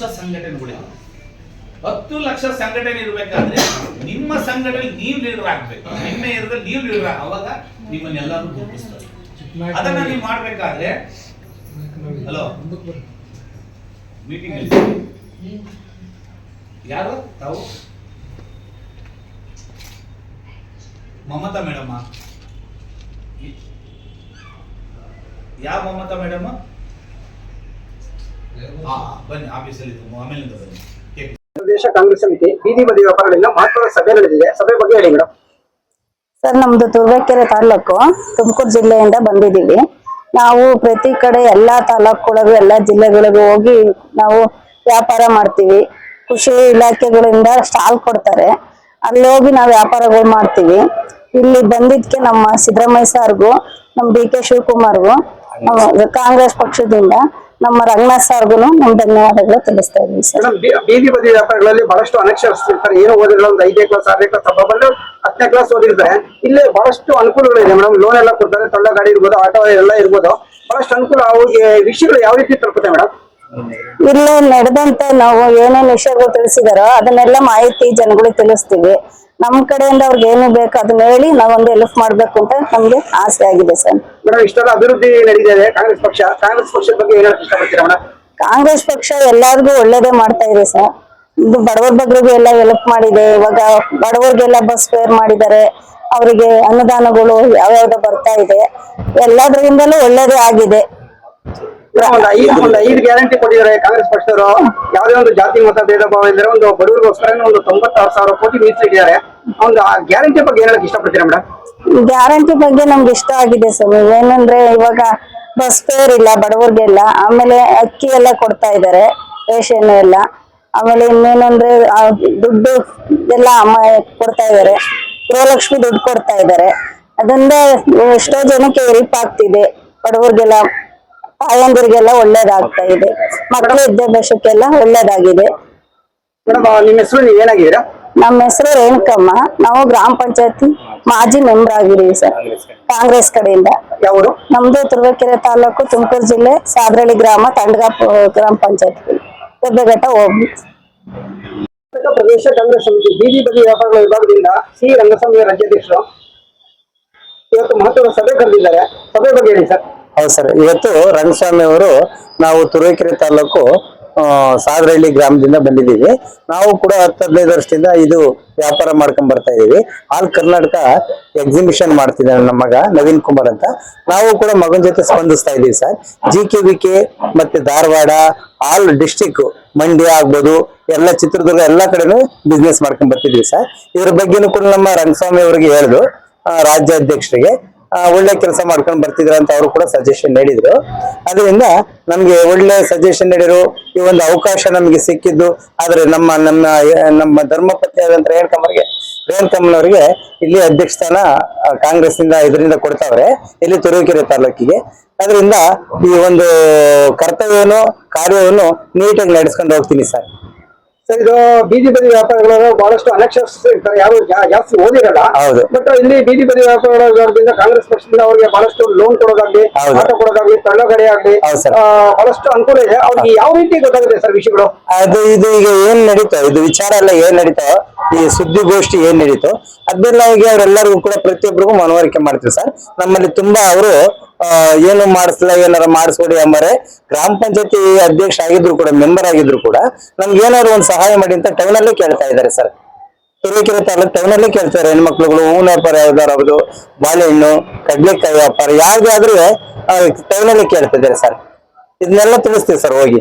ಲಕ್ಷ ಸಂಘಟನೆಗಳಿವೆ ಹತ್ತು ಲಕ್ಷ ಸಂಘಟನೆ ಇರಬೇಕಾದ್ರೆ ನಿಮ್ಮ ಸಂಘಟನೆ ನೀವು ಲೀಡರ್ ಆಗ್ಬೇಕು. ನಿಮ್ಮ ಏರಿಯಾದಲ್ಲಿ ನೀವು ಲೀಡರ್ ಅವಾಗ ನಿಮ್ಮನ್ನೆಲ್ಲರೂ ಗುರುತಿಸ್ತಾರೆ. ಅದನ್ನ ನೀವು ಮಾಡ್ಬೇಕಾದ್ರೆ ಹಲೋ ಮೀಟಿಂಗ್ ಯಾರು? ತಾವು? ಮಮತಾ ಮೇಡಮ್ಮ ಯಾವ ಮಮತಾ ಮೇಡಮ್? ಬನ್ನಿ ಆಫೀಸಲ್ಲಿ ಆಮೇಲೆ ಬನ್ನಿ. ಕೇಳಿ. ಪ್ರದೇಶ ಕಾಂಗ್ರೆಸ್ ಸಮಿತಿ ಬೀದಿ ಬದಿ ವ್ಯಾಪಾರಗಳಿಂದ ಮಹತ್ವದ ಸಭೆ ನಡೆದಿದೆ. ಸಭೆ ಬಗ್ಗೆ ಹೇಳಿ ಮೇಡಮ್ ಸರ್ ನಮ್ದು ತುರ್ವೇಕೆರೆ ತಾಲೂಕು ತುಮಕೂರು ಜಿಲ್ಲೆಯಿಂದ ಬಂದಿದ್ದೀವಿ. ನಾವು ಪ್ರತಿ ಕಡೆ ಎಲ್ಲಾ ತಾಲೂಕುಗಳಿಗೂ ಎಲ್ಲಾ ಜಿಲ್ಲೆಗಳಿಗೂ ಹೋಗಿ ನಾವು ವ್ಯಾಪಾರ ಮಾಡ್ತೀವಿ. ಕೃಷಿ ಇಲಾಖೆಗಳಿಂದ ಸ್ಟಾಲ್ ಕೊಡ್ತಾರೆ. ಅಲ್ಲಿ ಹೋಗಿ ನಾವು ವ್ಯಾಪಾರಗಳು ಮಾಡ್ತೀವಿ. ಇಲ್ಲಿ ಬಂದಿದ್ಕೆ ನಮ್ಮ ಸಿದ್ದರಾಮಯ್ಯ ಸಾರ್ಗೂ ನಮ್ಮ ಡಿ ಕೆ ಶಿವಕುಮಾರ್ಗು ಕಾಂಗ್ರೆಸ್ ಪಕ್ಷದಿಂದ ನಮ್ಮ ರಂಗನಾಥ್ ಸಾರ್ಗುನು ನಮ್ಮ ಧನ್ಯವಾದಗಳು ತಿಳಿಸ್ತಾ ಇದ್ದೀನಿ ಸರ್. ಬೀದಿ ಬದಿ ವ್ಯಾಪಾರಗಳಲ್ಲಿ ಬಹಳಷ್ಟು ಅನಕ್ಷರಿಸ್ತಿರ್ತಾರೆ ಏನು ಓದಿರೋ ಒಂದು ಐದನೇ ಕ್ಲಾಸ್ ಆರನೇ ಕ್ಲಾಸ್ ಹಬ್ಬ ಬಂದು ಹತ್ತನೇ ಕ್ಲಾಸ್ ಓದಿರ್ತಾರೆ. ಇಲ್ಲೇ ಬಹಳಷ್ಟು ಅನುಕೂಲಗಳಿದೆ ಮೇಡಮ್. ಲೋನ್ ಎಲ್ಲ ಕೊಡ್ತಾರೆ ತಳ್ಳ ಗಾಡಿ ಇರ್ಬೋದು ಆಟೋ ಎಲ್ಲ ಇರ್ಬೋದು. ಬಹಳಷ್ಟು ಅನುಕೂಲ ಅವ್ರಿಗೆ ವಿಷಯಗಳು ಯಾವ ರೀತಿ ತಲುಪುತ್ತೆ ಮೇಡಮ್? ಇಲ್ಲೇ ನಡೆದಂತೆ ನಾವು ಏನೇನು ವಿಷಯಗಳು ತಿಳಿಸಿದಾರೋ ಅದನ್ನೆಲ್ಲ ಮಾಹಿತಿ ಜನಗಳಿಗೆ ತಿಳಿಸ್ತೀವಿ. ನಮ್ ಕಡೆಯಿಂದ ಅವ್ರಿಗೆ ಏನು ಬೇಕು ಅದನ್ನ ಹೇಳಿ ನಾವೊಂದು ಹೆಲ್ಪ್ ಮಾಡ್ಬೇಕು ಅಂತ ನಮ್ಗೆ ಆಸೆ ಆಗಿದೆ ಸರ್. ಮೇಡಮ್ ಇಷ್ಟೆಲ್ಲ ಅಭಿವೃದ್ಧಿ ನಡೀತಿದೆ. ಕಾಂಗ್ರೆಸ್ ಪಕ್ಷ ಕಾಂಗ್ರೆಸ್ ಪಕ್ಷದ ಬಗ್ಗೆ ಏನ್ ಹೇಳಕ್ ಇಷ್ಟಪಡ್ತೀರಾ ಮೇಡಮ್? ಕಾಂಗ್ರೆಸ್ ಪಕ್ಷ ಎಲ್ಲಾರ್ಗು ಒಳ್ಳೇದೇ ಮಾಡ್ತಾ ಇದೆ ಸರ್. ಇದು ಬಡವರ ಬಗ್ಗೆ ಎಲ್ಲ ಹೆಲ್ಪ್ ಮಾಡಿದೆ. ಇವಾಗ ಬಡವರಿಗೆಲ್ಲ ಬಸ್ ಫೇರ್ ಮಾಡಿದ್ದಾರೆ. ಅವರಿಗೆ ಅನುದಾನಗಳು ಯಾವ್ಯಾವ್ದು ಬರ್ತಾ ಇದೆ. ಎಲ್ಲದರಿಂದಲೂ ಒಳ್ಳೇದೇ ಆಗಿದೆ. ಒಂದು ಐದು ಒಂದು ಐದು ಗ್ಯಾರಂಟಿ ಕೊಟ್ಟಿದ್ದಾರೆ ಕಾಂಗ್ರೆಸ್ ಪಕ್ಷದವರು. ಯಾವುದೇ ಒಂದು ಜಾತಿ ಮತ ಭೇದ ಭಾವ ಇದ್ರೆ ಒಂದು ಬಡವರಿಗೋಸ್ಕರ ಒಂದು ತೊಂಬತ್ತಾರು ಸಾವಿರ ಕೋಟಿ ಮೀಸಲಿಟ್ಟಿದ್ದಾರೆ. ಒಂದು ಗ್ಯಾರಂಟಿ ಬಗ್ಗೆ ಏನ್ ಹೇಳಕ್ ಇಷ್ಟಪಡ್ತೀರಾ ಮೇಡಮ್ ಗ್ಯಾರಂಟಿ ಬಗ್ಗೆ ನಮ್ಗೆ ಇಷ್ಟ ಆಗಿದೆ ಸರ್. ಏನಂದ್ರೆ ಇವಾಗ ಬಸ್ ಫೇರ್ ಇಲ್ಲ ಬಡವರಿಗೆಲ್ಲ. ಆಮೇಲೆ ಅಕ್ಕಿ ಎಲ್ಲ ಕೊಡ್ತಾ ಇದ್ದಾರೆ ರೇಷನ್ ಎಲ್ಲ. ಆಮೇಲೆ ಇನ್ನೇನಂದ್ರೆ ಆ ದುಡ್ಡು ಎಲ್ಲ ಅಮ್ಮ ಕೊಡ್ತಾ ಇದ್ದಾರೆ ಗೃಹಲಕ್ಷ್ಮಿ ದುಡ್ಡು ಕೊಡ್ತಾ ಇದ್ದಾರೆ ಅದರಿಂದ ಎಷ್ಟೋ ಜನಕ್ಕೆ ಹೆಲ್ಪ್ ಆಗ್ತಿದೆ. ಬಡವರಿಗೆಲ್ಲ ತಾಯಂದಿರಿಗೆಲ್ಲ ಒಳ್ಳೇದಾಗ್ತಾ ಇದೆ. ಮಕ್ಕಳ ವಿದ್ಯಾಭ್ಯಾಸಕ್ಕೆಲ್ಲ ಒಳ್ಳೇದಾಗಿದೆ. ಮೇಡಮ್ ನಿಮ್ಮ ಹೆಸರು ನೀವು ಏನಾಗಿದ್ದೀರಾ? ನಮ್ಮ ಹೆಸರು ರೇಣುಕಮ್ಮ. ನಾವು ಗ್ರಾಮ ಪಂಚಾಯತಿ ಮಾಜಿ ಮೆಂಬರ್ ಆಗಿದ್ದೀವಿ ಸರ್. ಕಾಂಗ್ರೆಸ್ ಕಡೆಯಿಂದ. ಯಾವರು? ನಮ್ದು ತುರುವೇಕೆರೆ ತಾಲೂಕು ತುಮಕೂರು ಜಿಲ್ಲೆ ಸಾದ್ರಳ್ಳಿ ಗ್ರಾಮ ತಂಡಗಾ ಗ್ರಾಮ ಪಂಚಾಯತ್. ಹೆಬ್ಬೆಘಟ್ಟ ಹೋಗಿ ಪ್ರದೇಶ ಕಾಂಗ್ರೆಸ್ ಸಮಿತಿ ಬೀದಿ ಬದಿ ವ್ಯಾಪಾರಗಳ ವಿಭಾಗದಿಂದ ಸಿ. ರಂಗಸ್ವಾಮಿ ರಾಜ್ಯಾಧ್ಯಕ್ಷರು ಇವತ್ತು ಮಹತ್ವದ ಸಭೆ ಕರೆದಿದ್ದಾರೆ. ಸಭೆ ಬಗ್ಗೆ ಹೇಳಿ ಸರ್. ಹೌದು ಸರ್ ಇವತ್ತು ರಂಗಸ್ವಾಮಿ ಅವರು ನಾವು ತುರುವೇಕೆರೆ ತಾಲೂಕು ಸಾದ್ರಹಳ್ಳಿ ಗ್ರಾಮದಿಂದ ಬಂದಿದ್ದೀವಿ. ನಾವು ಕೂಡ ಹತ್ತು ಹದಿನೈದು ವರ್ಷದಿಂದ ಇದು ವ್ಯಾಪಾರ ಮಾಡ್ಕೊಂಡ್ ಬರ್ತಾ ಇದೀವಿ. ಆಲ್ ಕರ್ನಾಟಕ ಎಕ್ಸಿಬಿಷನ್ ಮಾಡ್ತಿದ್ದಾನೆ ನಮ್ಮ ಮಗ ನವೀನ್ ಕುಮಾರ್ ಅಂತ. ನಾವು ಕೂಡ ಮಗನ ಜೊತೆ ಸ್ಪಂದಿಸ್ತಾ ಇದೀವಿ sir. G K V K ಮತ್ತೆ ಧಾರವಾಡ ಆಲ್ ಡಿಸ್ಟಿಕ್ ಮಂಡ್ಯ ಆಗ್ಬೋದು, ಎಲ್ಲ ಚಿತ್ರದುರ್ಗ ಎಲ್ಲ ಕಡೆನೂ ಬಿಸ್ನೆಸ್ ಮಾಡ್ಕೊಂಡ್ ಬರ್ತಿದೀವಿ ಸರ್. ಇದ್ರ ಬಗ್ಗೆನೂ ಕೂಡ ನಮ್ಮ ರಂಗಸ್ವಾಮಿ ಅವರಿಗೆ ಹೇಳಿದ್ರು ರಾಜ್ಯಾಧ್ಯಕ್ಷರಿಗೆ. ಒಳ್ಳೆ ಕೆಲಸ ಮಾಡ್ಕೊಂಡು ಬರ್ತಿದ್ರ ಅಂತ ಅವರು ಕೂಡ ಸಜೆಷನ್ ನೀಡಿದ್ರು. ಅದರಿಂದ ನಮ್ಗೆ ಒಳ್ಳೆ ಸಜೆಷನ್ ನೀಡಿರು. ಈ ಒಂದು ಅವಕಾಶ ನಮಗೆ ಸಿಕ್ಕಿದ್ದು. ಆದ್ರೆ ನಮ್ಮ ನಮ್ಮ ನಮ್ಮ ಧರ್ಮಪತಿ ಆದಂತ ರೇಣುಕಮ್ಮರಿಗೆ ರೇಣುಕಮ್ಮನವರಿಗೆ ಇಲ್ಲಿ ಅಧ್ಯಕ್ಷ ಸ್ಥಾನ ಕಾಂಗ್ರೆಸ್ ಇಂದ ಇದರಿಂದ ಕೊಡ್ತಾವ್ರೆ. ಇಲ್ಲಿ ತುರುವೇಕೆರೆ ತಾಲೂಕಿಗೆ. ಅದರಿಂದ ಈ ಒಂದು ಕರ್ತವ್ಯವನ್ನು, ಕಾರ್ಯವನ್ನು ನೀಟಾಗಿ ನಡೆಸ್ಕೊಂಡು ಹೋಗ್ತೀನಿ ಸರ್. ಇದು ಬೀದಿ ಬದಿ ವ್ಯಾಪಾರಗಳು ಬಹಳಷ್ಟು ಅನಕ್ಷರಸ್ಥರು ಇರ್ತಾರೆ ಯಾರು ಜಾಸ್ತಿ ಓದಿರಲ್ಲ. ಹೌದು. ಬಟ್ ಇಲ್ಲಿ ಬೀದಿ ಬದಿ ವ್ಯಾಪಾರಗಳ ಕಾಂಗ್ರೆಸ್ ಪಕ್ಷದಿಂದ ಅವರಿಗೆ ಬಹಳಷ್ಟು ಲೋನ್ ಕೊಡೋದಾಗ್ಲಿ ಆಟ ಕೊಡೋದಾಗ್ಲಿ ತಳ್ಳಗಡೆ ಆಗ್ಲಿ ಬಹಳಷ್ಟು ಅನುಕೂಲ ಇದೆ. ಅವ್ರಿಗೆ ಯಾವ ರೀತಿ ಗೊತ್ತಾಗುತ್ತೆ ಸರ್ ವಿಷಯಗಳು? ಅದು ಇದು ಈಗ ಏನ್ ನಡೀತಾ? ಇದು ವಿಚಾರ ಎಲ್ಲ ಏನ್ ನಡೀತೋ? ಈ ಸುದ್ದಿಗೋಷ್ಠಿ ಏನ್ ನಡೀತೋ ಅದನ್ನೆಲ್ಲ ಈಗ ಅವರೆಲ್ಲರಿಗೂ ಕೂಡ ಪ್ರತಿಯೊಬ್ಬರಿಗೂ ಮನವರಿಕೆ ಮಾಡ್ತೀವಿ ಸರ್. ನಮ್ಮಲ್ಲಿ ತುಂಬಾ ಅವರು ಏನು ಮಾಡಿಸ್ಲ, ಏನಾರ ಮಾಡಿಸ್ಕೊಡಿ ಅಂಬರೆ ಗ್ರಾಮ ಪಂಚಾಯತಿ ಅಧ್ಯಕ್ಷ ಆಗಿದ್ರು ಕೂಡ, ಮೆಂಬರ್ ಆಗಿದ್ರು ಕೂಡ ನಮ್ಗೆ ಏನಾದ್ರು ಒಂದು ಸಹಾಯ ಮಾಡಿ ಅಂತ ಟೌನ್ ಅಲ್ಲೇ ಕೇಳ್ತಾ ಇದ್ದಾರೆ ಸರ್. ತುರುವೇಕೆರೆ ತಾಲೂಕು ಟೌನ್ ಅಲ್ಲೇ ಕೇಳ್ತಾರೆ ಹೆಣ್ಮಕ್ಳುಗಳು, ಹೂವಿನ ವ್ಯಾಪಾರ ಯಾವ್ದಾರಬಹುದು ಬಾಳೆಹಣ್ಣು, ಕಡ್ಲೆಕಾಯಿ ವ್ಯಾಪಾರ ಯಾವ್ದಾದ್ರೂ ಟೌನ್ ಅಲ್ಲೇ ಕೇಳ್ತಾ ಇದ್ದಾರೆ ಸರ್. ಇದನ್ನೆಲ್ಲ ತಿಳಿಸ್ತೀವಿ ಸರ್, ಹೋಗಿ.